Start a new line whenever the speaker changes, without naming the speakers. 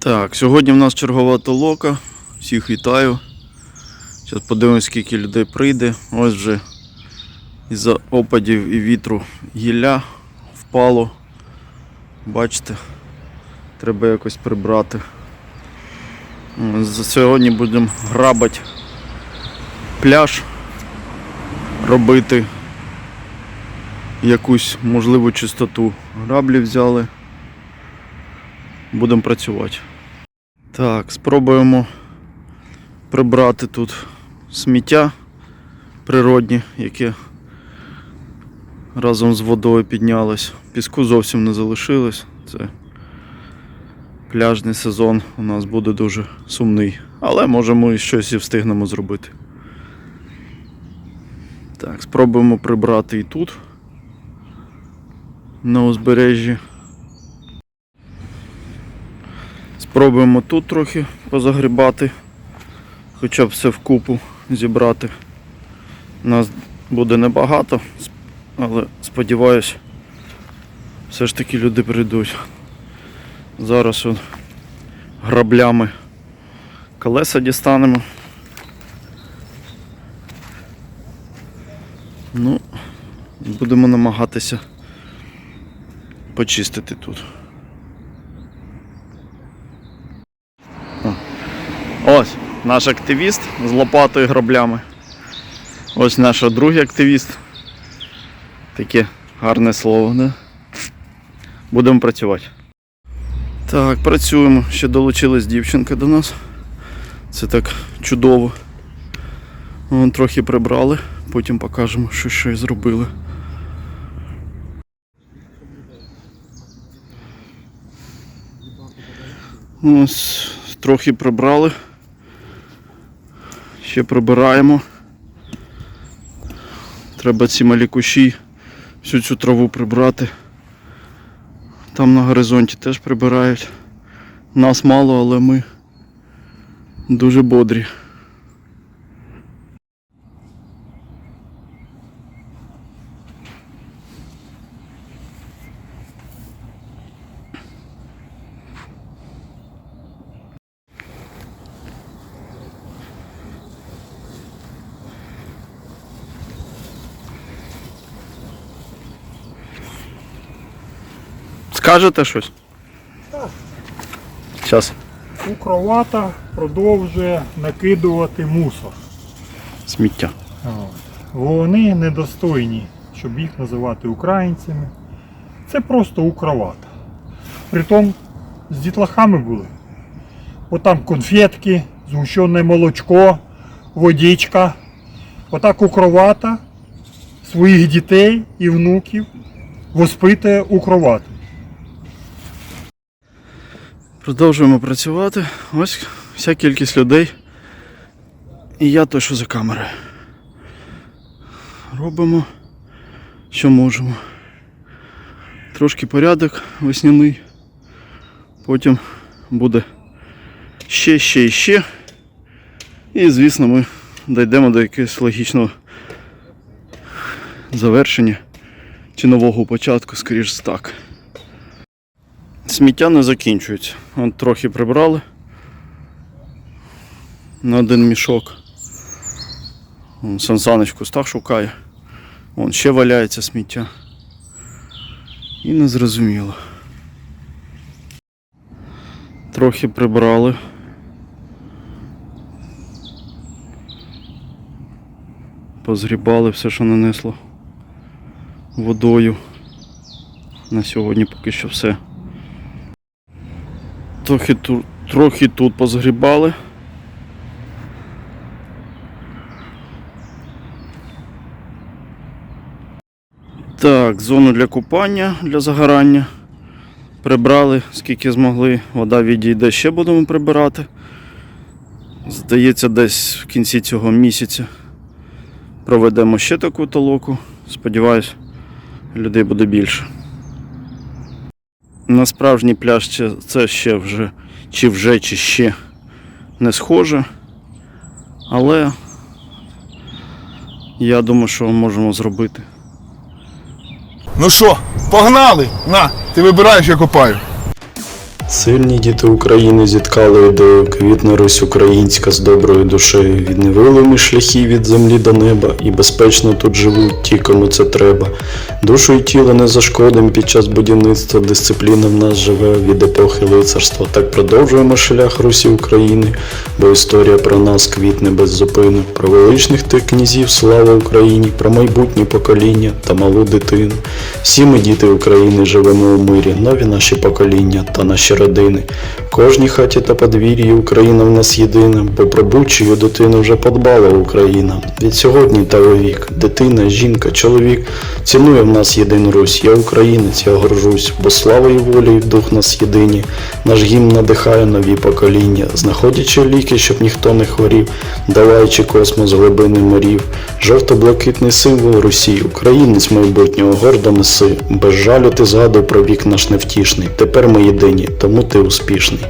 Так, сьогодні в нас чергова толока. Всіх вітаю. Зараз подивимось, скільки людей прийде. Ось вже із-за опадів і вітру гілля впало. Бачите, треба якось прибрати. Сьогодні будемо грабати пляж, робити якусь можливу чистоту. Граблі взяли. Будемо працювати. Так, спробуємо прибрати тут сміття природні, яке разом з водою піднялось. Піску зовсім не залишилось. Це пляжний сезон у нас буде дуже сумний. Але може ми щось і встигнемо зробити. Так, спробуємо прибрати і тут, на узбережжі. Спробуємо тут трохи позагрібати, хоча б все вкупу зібрати. Нас буде небагато, але сподіваюсь, все ж таки люди прийдуть. Зараз от граблями колеса дістанемо. Ну, будемо намагатися почистити тут. Ось наш активіст з лопатою граблями. Ось наш другий активіст. Таке гарне слово, да? Будемо працювати. Так, працюємо. Ще долучилась дівчинка до нас. Це так чудово. Вон трохи прибрали, потім покажемо, що ще зробили. Ось трохи прибрали. Ще прибираємо. Треба ці малі кущі, всю цю траву прибрати. Там на горизонті теж прибирають. Нас мало, але ми дуже бодрі. Скажете щось?
Так.
Зараз.
Укровата продовжує накидувати мусор.
Сміття.
Вони недостойні, щоб їх називати українцями. Це просто укровата. Притом з дітлахами були. Отам конфетки, згущене молочко, водичка. Отак укровата своїх дітей і внуків воспитує укровату.
Продовжуємо працювати. Ось вся кількість людей. І я той, що за камерою. Робимо, що можемо. Трошки порядок весняний. Потім буде ще, ще і ще. І, звісно, ми дійдемо до якогось логічного завершення чи нового початку, скоріш так. Сміття не закінчується. От трохи прибрали на один мішок. Вон Сан Саныч в кустах шукає. Вон ще валяється сміття. І не зрозуміло. Трохи прибрали. Позгрібали все, що нанесло водою. На сьогодні поки що все. Трохи, ту- трохи тут позгрібали. Так, зону для купання, для загорання. Прибрали, скільки змогли. Вода відійде, ще будемо прибирати. Здається, десь в кінці цього місяця проведемо ще таку толоку. Сподіваюсь, людей буде більше. На справжній пляж це- це ще вже, чи вже, чи ще не схоже. Але я думаю, що можемо зробити.
Ну що, погнали? На, ти вибираєш, я копаю. Сильні діти України зіткали ідею, квітне Русь українська з доброю душею. Від невилими шляхів від землі до неба, і безпечно тут живуть ті, кому це треба. Душу і тіло не зашкодим під час будівництва, дисципліна в нас живе від епохи лицарства. Так продовжуємо шлях Русі України, бо історія про нас квітне без зупину. Про величних тих князів, слава Україні, про майбутнє покоління та малу дитину. Всі ми, діти України, живемо у мирі, нові наші покоління та наші родини. В кожній хаті та подвір'ї Україна в нас єдина, бо про будь-чию дитину вже подбала Україна. Від сьогодні та вовік, дитина, жінка, чоловік цінує в нас єдину Русь. Я українець, я горжусь, бо слава і воля і дух нас єдині. Наш гімн надихає нові покоління, знаходячи ліки, щоб ніхто не хворів, даваючи космос глибини морів. Жовто-блакитний символ Росії, українець майбутнього гордо неси. Без жалю ти згадав про вік наш невтішний. Тепер ми єдині, тому ти успішний.